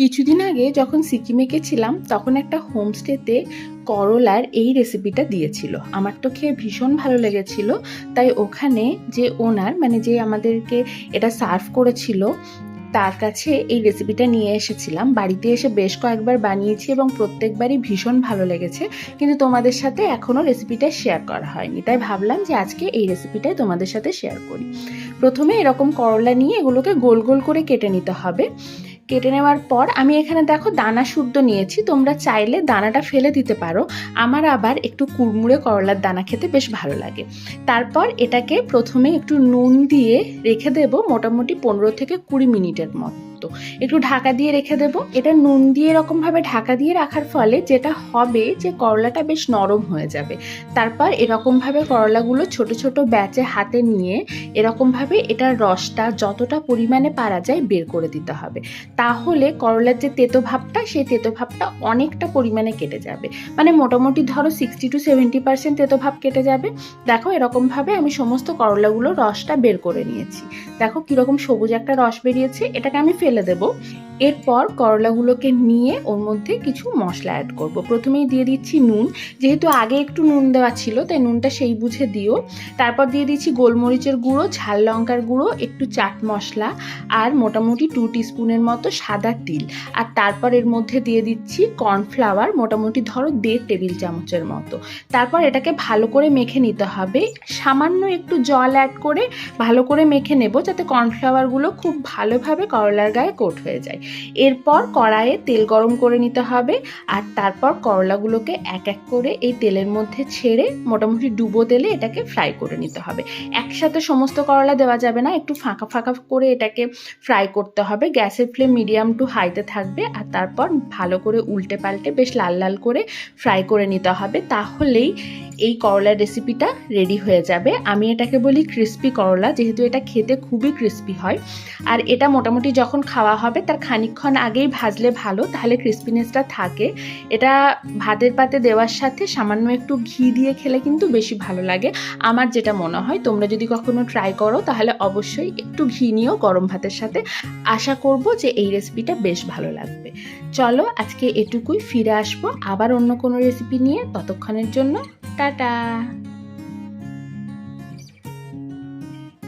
কিছুদিন আগে যখন সিকিমে গেছিলাম, তখন একটা হোমস্টেতে করলার এই রেসিপিটা দিয়েছিল। আমার তো খেয়ে ভীষণ ভালো লেগেছিল। তাই ওখানে যে ওনার মানে যে আমাদেরকে এটা সার্ভ করেছিল, তার কাছে এই রেসিপিটা নিয়ে এসেছিলাম। বাড়িতে এসে বেশ কয়েকবার বানিয়েছি এবং প্রত্যেকবারই ভীষণ ভালো লেগেছে। কিন্তু তোমাদের সাথে এখনও রেসিপিটা শেয়ার করা হয়নি। তাই ভাবলাম যে আজকে এই রেসিপিটাই তোমাদের সাথে শেয়ার করি। প্রথমে এরকম করলা নিয়ে এগুলোকে গোল গোল করে কেটে নিতে হবে। কেটে নেওয়ার পর আমি এখানে দেখো দানা শুদ্ধ নিয়েছি, তোমরা চাইলে দানাটা ফেলে দিতে পারো। আমার আবার একটু কুড়মুড়ে করলার দানা খেতে বেশ ভালো লাগে। তারপর এটাকে প্রথমে একটু নুন দিয়ে রেখে দেব মোটামুটি পনেরো থেকে কুড়ি মিনিটের মতো। একটু ঢাকা দিয়ে রেখে দেব। এটা নুন দিয়ে এরকমভাবে ঢাকা দিয়ে রাখার ফলে যেটা হবে যে করলাটা বেশ নরম হয়ে যাবে। তারপর এরকমভাবে করলাগুলো ছোট ছোট ব্যাচে হাতে নিয়ে এরকমভাবে এটার রসটা যতটা পরিমাণে পারা যায় বের করে দিতে হবে। তাহলে করলার যে তেতো ভাবটা, সেই তেতো ভাবটা অনেকটা পরিমাণে কেটে যাবে। মানে মোটামুটি ধরো সিক্সটি টু সেভেন্টি পার্সেন্ট তেতো ভাব কেটে যাবে। দেখো এরকমভাবে আমি সমস্ত করলাগুলোর রসটা বের করে নিয়েছি। দেখো কীরকম সবুজ একটা রস বেরিয়েছে। এটাকে আমি ফেলে দেবো। এরপর করলাগুলোকে নিয়ে ওর মধ্যে কিছু মশলা অ্যাড করব। প্রথমেই দিয়ে দিচ্ছি নুন। যেহেতু আগে একটু নুন দেওয়া ছিল, তাই নুনটা সেই বুঝে দিও। তারপর দিয়ে দিচ্ছি গোলমরিচের গুঁড়ো, ঝাল লঙ্কার গুঁড়ো, একটু চাট মশলা আর মোটামুটি টু স্পুনের মতো সাদা তিল। আর তারপর এর মধ্যে দিয়ে দিচ্ছি কর্নফ্লাওয়ার মোটামুটি ধরো দেড় টেবিল চামচের মতো। তারপর এটাকে ভালো করে মেখে নিতে হবে। সামান্য একটু জল অ্যাড করে ভালো করে মেখে নেব, যাতে কর্নফ্লাওয়ারগুলো খুব ভালোভাবে করলার গায়ে কোট হয়ে যায়। এরপর কড়াইয়ে তেল গরম করে নিতে হবে আর তারপর করলাগুলোকে এক এক করে এই তেলের মধ্যে ছেড়ে মোটামুটি ডুবো তেলে এটাকে ফ্রাই করে নিতে হবে। একসাথে সমস্ত করলা দেওয়া যাবে না, একটু ফাঁকা ফাঁকা করে এটাকে ফ্রাই করতে হবে। গ্যাসের ফ্লেম মিডিয়াম টু হাইতে থাকবে আর তারপর ভালো করে উল্টে পাল্টে বেশ লাল লাল করে ফ্রাই করে নিতে হবে। তাহলেই এই করলার রেসিপিটা রেডি হয়ে যাবে। আমি এটাকে বলি ক্রিস্পি করলা, যেহেতু এটা খেতে খুবই ক্রিস্পি হয়। আর এটা মোটামুটি যখন খাওয়া হবে, তার খানিকক্ষণ আগেই ভাজলে ভালো, তাহলে ক্রিস্পিনেসটা থাকে। এটা ভাতের পাতে দেওয়ার সাথে সামান্য একটু ঘি দিয়ে খেলে কিন্তু বেশি ভালো লাগে। আমার যেটা মনে হয়, তোমরা যদি কখনো ট্রাই করো, তাহলে অবশ্যই একটু ঘি নিয়েও গরম ভাতের সাথে আশা করব যে এই রেসিপিটা বেশ ভালো লাগবে। চলো আজকে এটুকুই, ফিরে আসব আবার অন্য কোনো রেসিপি নিয়ে। ততক্ষণের জন্য টাটা